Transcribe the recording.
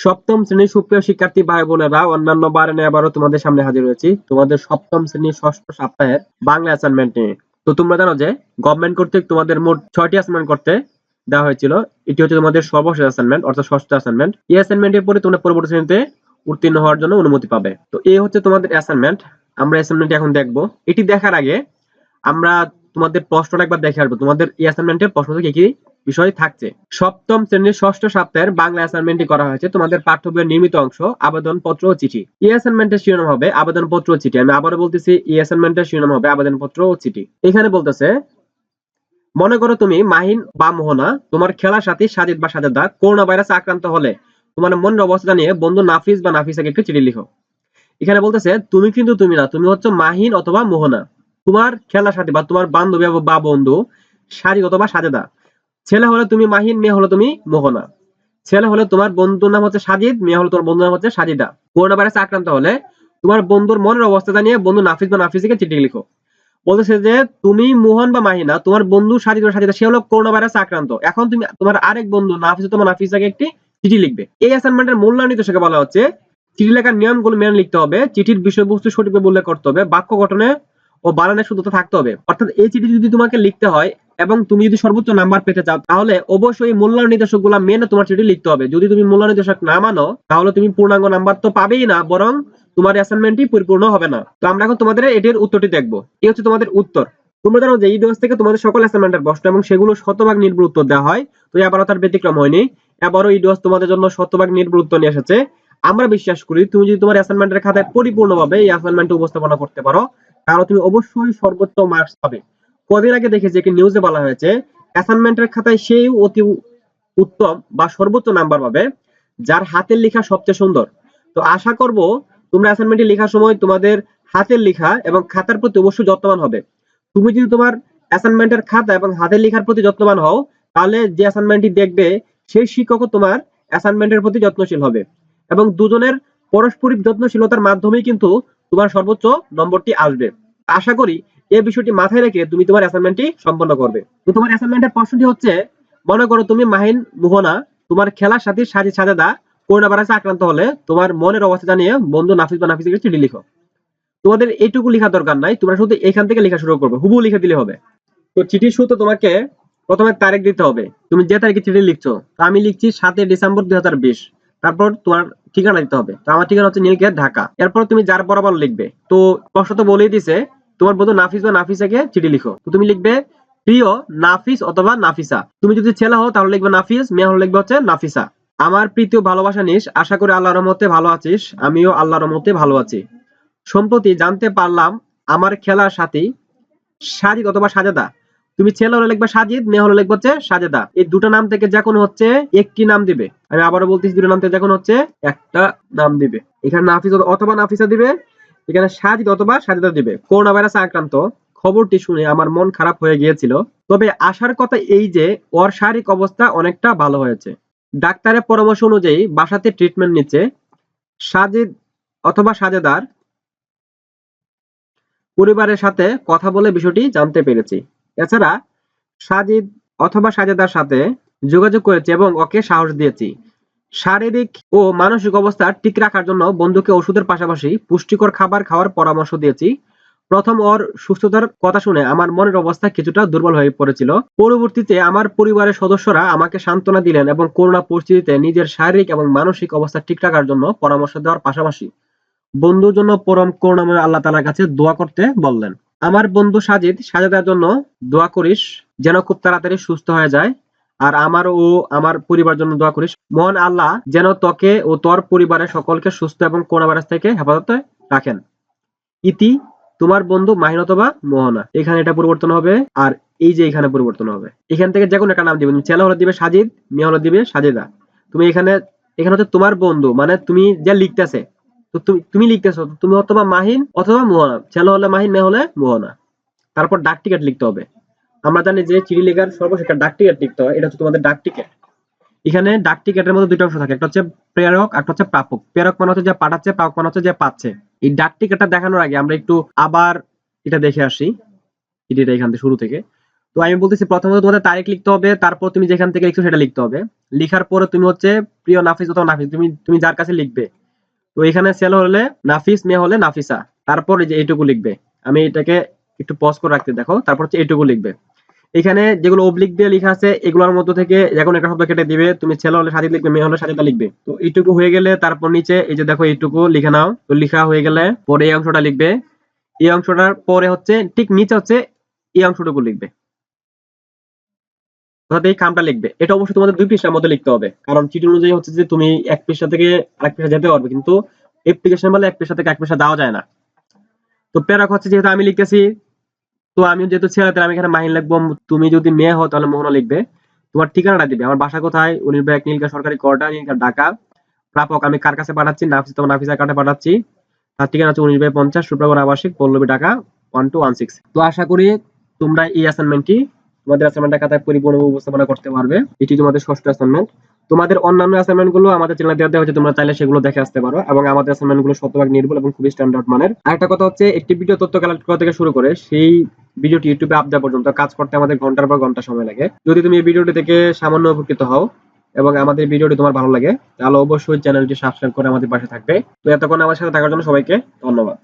সপ্তম শ্রেণির সুপ্রিয় শিক্ষার্থী ভাই বোনেরা, অন্যান্য বারে নিয়ে আবারও তোমাদের সামনে হাজির হয়েছি। তোমাদের সপ্তম শ্রেণির ষষ্ঠ সপ্তাহের বাংলা অ্যাসাইনমেন্ট নিয়ে। তো তোমরা জানো যে গভর্নমেন্ট কর্তৃক তোমাদের মোট ছয়টি অ্যাসাইনমেন্ট করতে দেওয়া হয়েছিল। এটি হচ্ছে তোমাদের সর্বশেষ অ্যাসাইনমেন্ট অর্থাৎ ষষ্ঠ অ্যাসাইনমেন্ট এই অ্যাসাইনমেন্টের পরে তোমরা পরবর্তী শ্রেণীতে উত্তীর্ণ হওয়ার জন্য অনুমতি পাবে। তো এই হচ্ছে তোমাদের অ্যাসাইনমেন্ট আমরা অ্যাসাইনমেন্ট এখন দেখব। এটি দেখার আগে আমরা তোমাদের প্রশ্নটা একবার দেখে আসব। তোমাদের এই অ্যাসাইনমেন্টের প্রশ্ন কি কি বিষয় থাকছে? সপ্তম শ্রেণির ষষ্ঠ সপ্তাহের বাংলা অ্যাসাইনমেন্টটি করা হয়েছে। তোমাদের পাঠ্য বইয়ের নির্মিত অংশ আবেদন পত্র ও চিঠি। এই অ্যাসাইনমেন্টের শিরোনাম হবে আবেদন পত্র ও চিঠি। আমি আবারও বলতেছি, এই অ্যাসাইনমেন্টের শিরোনাম হবে আবেদন পত্র ও চিঠি। এখানে বলতেছে, মনে করো তুমি মাহিন বা মোহনা, তোমার খেলার সাথী সাজিদ বা সাজেদা করোনা ভাইরাসে আক্রান্ত হলে তোমার মনের অবস্থা জানিয়ে বন্ধু নাফিস বা নাফিসাকে একটি চিঠি লিখো। এখানে বলতেছে, তুমি কিন্তু তুমি না, তুমি হচ্ছে মাহিন অথবা মোহনা। তোমার খেলার সাথী বা তোমার বান্ধবী বা বন্ধু সাজিদ অথবা সাজেদা। ছেলে হলে তুমি মাহিন, মেয়ে হলে তুমি মোহনা। ছেলে হলে তোমার বন্ধুর নাম হচ্ছে সাজিদ, মেয়ে হলে তোমার বন্ধুর নাম হচ্ছে সাজিদা। করোনা ভাইরাসে আক্রান্ত হলে তোমার বন্ধুর মনের অবস্থা জানিয়ে বন্ধু নাফিস বা নাফিসকে চিঠি লিখো। বলতেছে যে, তুমি মোহন বা মাহিনা, তোমার বন্ধু সাজিদ বা সাজিদা, সে হলো করোনা ভাইরাসে আক্রান্ত। এখন তুমি তোমার আরেক বন্ধু নাফিস তোমার নাফিসাকে একটি চিঠি লিখবে। এই অ্যাসাইনমেন্টের মূল্যায়ন নির্দেশকে বলা হচ্ছে, চিঠি লেখার নিয়মগুলো মেনে লিখতে হবে, চিঠির বিষয়বস্তু সঠিকভাবে উল্লেখ করতে হবে, বাক্য গঠনে ও বানানের শুদ্ধতা থাকতে হবে। অর্থাৎ এই চিঠি যদি তোমাকে লিখতে হয় এবং তুমি যদি সর্বোচ্চ নাম্বার পেতে চাও, তাহলে অবশ্যই মূল্যায়ন নির্দেশকগুলা মেনে তোমার চিঠি লিখতে হবে। যদি তুমি মূল্যায়ন নির্দেশক না মানো, তাহলে তুমি পূর্ণাঙ্গ নাম্বার তো পাবেই না, বরং তোমার অ্যাসাইনমেন্টই পরিপূর্ণ হবে না। তো আমরা এখন তোমাদের এটির উত্তরটি দেখব। এই হচ্ছে তোমাদের উত্তর। তোমরা জানো যে এই দিবস থেকে তোমাদের সকল অ্যাসাইনমেন্টের প্রশ্ন এবং সেগুলো শতভাগ নির্ভুল উত্তর দেওয়া হয়। তো এবারও তার ব্যতিক্রম হয়নি। এবারও এই দিবস তোমাদের জন্য শতভাগ নির্ভুল উত্তর নিয়ে এসেছে। আমরা বিশ্বাস করি, তুমি যদি তোমার অ্যাসাইনমেন্টের খাতায় পরিপূর্ণভাবে এই অ্যাসাইনমেন্ট উপস্থাপনা করতে পারো তাহলে তুমি অবশ্যই সর্বোচ্চ মার্কস পাবে। কদিন আগে দেখেছি একটি নিউজে বলা হয়েছে অ্যাসাইনমেন্টের খাতায় সেই অতি উত্তম বা সর্বোচ্চ নাম্বার পাবে, যার হাতের লেখা সবচেয়ে সুন্দর। তো আশা করব তোমরা অ্যাসাইনমেন্টটি লেখার সময় তোমাদের হাতের লেখা এবং খাতার প্রতি অবশ্যই যত্নবান হবে। তুমি যদি তোমার অ্যাসাইনমেন্টের খাতা এবং হাতের লেখার প্রতি যত্নবান হও, তাহলে যে অ্যাসাইনমেন্টটি দেখবে, সেই শিক্ষকও তোমার অ্যাসাইনমেন্টের প্রতি যত্নশীল হবে। এবং দুজনের পারস্পরিক যত্নশীলতার মাধ্যমেই কিন্তু তোমার সর্বোচ্চ নম্বরটি আসবে। আশা করি এই বিষয়টি মাথায় রেখে তুমি তোমার অ্যাসাইনমেন্টটি সম্পন্ন করবে। তো তোমার অ্যাসাইনমেন্টের প্রশ্নটি হচ্ছে, মনে করো তুমি মাহিন মোহনা, তোমার খেলার সাথে সাজি সাজেদা করোনা ভাইরাসে আক্রান্ত হলে তোমার মনের অবস্থা জানিয়ে বন্ধু নাফিস বা নাফিসকে চিঠি লিখো। তোমাদের এইটুকু লেখা দরকার নাই, তোমরা শুধু এখান থেকে লেখা শুরু করবে হুবু লিখে দিলে হবে। তো চিঠির শুরুতে তোমাকে প্রথমে তারিখ দিতে হবে, তুমি যে তারিখে চিঠি লিখছো, তো আমি লিখছি সাতই ডিসেম্বর দুই হাজার বিশ। তারপর তোমার ঠিকানা দিতে হবে, তো আমার ঠিকানা হচ্ছে নীলগেট, ঢাকা। এরপর তুমি যার বরাবর লিখবে। তো প্রশ্ন তো বলেই দিছে তোমার বন্ধু নাফিস বা নাফিসাকে চিঠি লিখো। তো তুমি লিখবে, প্রিয় নাফিস অথবা নাফিসা। তুমি যদি ছেলে হও তাহলে লিখবে নাফিস, মেয়ে হলে লিখবে হচ্ছে নাফিসা। আমার প্রীতীয় ভালোবাসা নিস, আশা করি আল্লাহর রহমতে ভালো আছিস, আমিও আল্লাহর রহমতে ভালো আছি। সম্প্রতি জানতে পারলাম, আমার খেলার সাথী সাজিদ অথবা সাজেদা। তুমি ছেলে হলে লিখবে সাজিদ, মেয়ে হলে লিখবে হচ্ছে সাজেদা। এই দুটো নাম থেকে যে কোনো হচ্ছে একটি নাম দিবে। আমি আবারও বলতেছি, দুটো নাম থেকে যে কোনো হচ্ছে একটা নাম দিবে। এখানে নাফিস অথবা নাফিসা দিবে। এখানে সাজিদ অথবা সাজেদা দিবে। করোনা ভাইরাসে আক্রান্ত। খবরটি শুনে আমার মন খারাপ হয়ে গিয়েছিল। তবে আসার কথা এই যে, ওর শারীরিক অবস্থা অনেকটা ভালো হয়েছে। ডাক্তারের পরামর্শ অনুযায়ী বাসাতে ট্রিটমেন্ট নিচ্ছে। সাজিদ অথবা সাজেদার পরিবারের সাথে কথা বলে বিষয়টি জানতে পেরেছি। এছাড়া সাজিদ অথবা সাজেদার সাথে যোগাযোগ করেছি এবং ওকে সাহস দিয়েছি। শারীরিক ও মানসিক অবস্থা ঠিক রাখার জন্য বন্ধুকে ওষুধের পাশাপাশি পুষ্টিকর খাবার খাওয়ার পরামর্শ দিয়েছি। প্রথম ওর সুস্থতার কথা শুনে আমার মনের অবস্থা কিছুটা দুর্বল হয়ে পড়েছিল। পরবর্তীতে আমার পরিবারের সদস্যরা আমাকে সান্ত্বনা দিলেন এবং করোনা পরিস্থিতিতে নিজের শারীরিক এবং মানসিক অবস্থা ঠিক রাখার জন্য পরামর্শ দেওয়ার পাশাপাশি বন্ধুর জন্য পরম করুণাময় আল্লাহ তালার কাছে দোয়া করতে বললেন। আমার বন্ধু সাজিদ সাজেদার জন্য দোয়া করিস, যেন খুব তাড়াতাড়ি সুস্থ হয়ে যায়। আর আমার ও আমার পরিবার জন্য দোয়া করিস। মহান আল্লাহ যেন তোকে ও তোর পরিবারের সকলকে সুস্থ এবং করোনা ভাইরাস থেকে হেফাজতে রাখেন। ইতি তোমার বন্ধু মাহিন অথবা মোহনা। এখানে এটা পরিবর্তন হবে আর এই যে এখানে পরিবর্তন হবে। এখান থেকে যে কোনো একটা নাম দিবে ছেলে হলে দিবে সাজিদ, মেয়ে হলে দিবে সাজেদা। তুমি এখানে এখানে হচ্ছে তোমার বন্ধু মানে তুমি যা লিখতেছে, তো তুমি তুমি লিখতেছো তুমি অথবা মাহিন অথবা মোহনা। ছেলে হলে মাহিন, মেয়ে হলে মোহনা। তারপর ডাক টিকিট লিখতে হবে। আমরা জানি যে চিঠি লেখার সর্বশেষ ডাক টিকিট লিখতে হয়, এটা হচ্ছে তোমাদের ডাক টিকিট। এখানে ডাক টিকিটের মধ্যে দুটো অংশ থাকে, একটা হচ্ছে প্রেরক একটা হচ্ছে প্রাপক। প্রেরক মানে হচ্ছে যে পাঠাচ্ছে, প্রাপক মানে হচ্ছে যে পাচ্ছে। এই ডাক টিকিটটা দেখানোর আগে আমরা একটু আবার এটা দেখে আসি এটা এখান থেকে শুরু থেকে। তো আমি বলতেছি, প্রথমত তোমাদের তারিখ লিখতে হবে, তারপর তুমি যেখান থেকে লিখছো সেটা লিখতে হবে। লিখার পরে তুমি হচ্ছে প্রিয় নাফিস অথবা নাফিস, তুমি তুমি যার কাছে লিখবে। তো এখানে সেল হলে নাফিস, মেয়ে হলে নাফিসা। তারপর এইটুকু লিখবে। আমি এটাকে একটু পজ করে রাখতে দেখো, তারপর হচ্ছে এইটুকু লিখবে। এখানে যেগুলো অবলিক দিয়ে লেখা আছে, এগুলোর মধ্যে থেকে এখন একটা শব্দ কেটে দিবে, তুমি ছেলে হলে সাথে লিখবে মেয়ে হলে সাথে লিখবে। তো এইটুকু হয়ে গেলে তারপর নিচে এই যে দেখো এইটুকু লিখে নাও। তো লেখা হয়ে গেলে পরে এই অংশটা লিখবে। এই অংশটার পরে হচ্ছে ঠিক নিচে হচ্ছে এই অংশটুকু লিখবে। অর্থাৎ এই খামটা লিখবে। এটা অবশ্যই তোমাদের দুই পৃষ্ঠার মধ্যে লিখতে হবে। কারণ চিঠি অনুযায়ী হচ্ছে যে তুমি এক পৃষ্ঠা থেকে আরেক পৃষ্ঠা যেতে পারবে, কিন্তু অ্যাপ্লিকেশন বলে এক পৃষ্ঠা থেকে এক পৃষ্ঠা দেওয়া যায় না। তো প্যারাক হচ্ছে যেহেতু আমি লিখতেছি তো আমি যেহেতু ছেলে, তাহলে আমি এখানে মাহিন লিখব। তুমি যদি মেয়ে হও, তাহলে মোহনা লিখবে। তোমার ঠিকানাটা দিবে। আমার বাসা কোথায়? উনিশ ব্যাগ নীলকা সরকারি কোয়ার্টার নীলকা ঢাকা। প্রাপক, আমি কার কাছে পাঠাচ্ছি? নাফিস, তোমার নাফিসা কার্ডে পাঠাচ্ছি। তার ঠিকানা হচ্ছে উনিশ বাই পঞ্চাশ, শুক্রবার আবাসিক, Pallabi Dhaka one two one six তো আশা করি তোমরা এই অ্যাসাইনমেন্টটি তোমাদের অ্যাসাইনমেন্টটা খাতায় পরিপূর্ণ উপস্থাপনা করতে পারবে। এটি তোমাদের ষষ্ঠ অ্যাসাইনমেন্ট তোমাদের অন্যান্য অ্যাসাইনমেন্টগুলো আমাদের চ্যানেলে দেওয়া দেওয়া হচ্ছে তোমরা চাইলে সেগুলো দেখে আসতে পারো। এবং আমাদের অ্যাসাইনমেন্টগুলো শতভাগ নির্ভুল এবং খুবই স্ট্যান্ডার্ড মানের। আরেকটা কথা হচ্ছে, একটি ভিডিও তথ্য কালেক্ট করা থেকে শুরু করে, সেই ভিডিওটি ইউটিউবে আপ দেওয়া পর্যন্ত কাজ করতে আমাদের ঘণ্টার পর ঘণ্টা সময় লাগে। যদি তুমি এই ভিডিওটি থেকে সামান্য উপকৃত হও এবং আমাদের ভিডিওটি তোমার ভালো লাগে, তাহলে অবশ্যই চ্যানেলটি সাবস্ক্রাইব করে আমাদের পাশে থাকবে। তো এতক্ষণ আমার সাথে থাকার জন্য সবাইকে ধন্যবাদ।